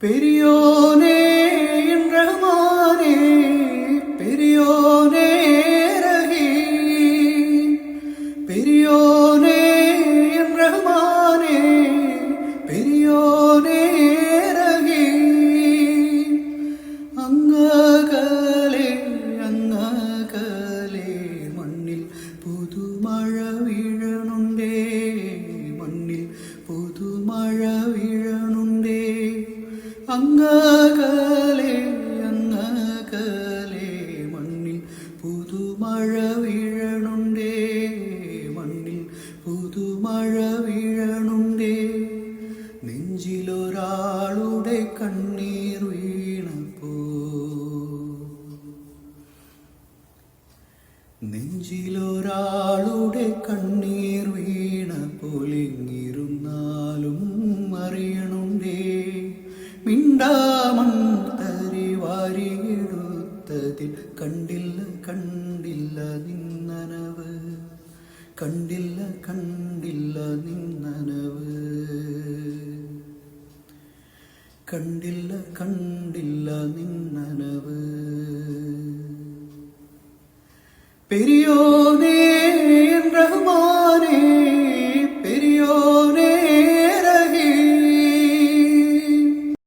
பெரியோனே അങ്ങകലെ അങ്ങകലെ മണ്ണിൽ പുതുമഴ വീഴണുണ്ടേ മണ്ണിൽ പുതുമഴ വീഴണുണ്ടേ. നെഞ്ചിലൊരാളുടെ കണ്ണീർ വീണപ്പോ. നെഞ്ചിലൊരാളുടെ കണ്ണീർ എങ്ങിരുന്നാലും മിണ്ടാമൺ തരി വാരിയെടുത്തതിൽ കണ്ടില്ല കണ്ടില്ല നിന്നനവ്. കണ്ടില്ല കണ്ടില്ല നിന്നനവ്. കണ്ടില്ല കണ്ടില്ല നിന്നനവ്. പെരിയോനേ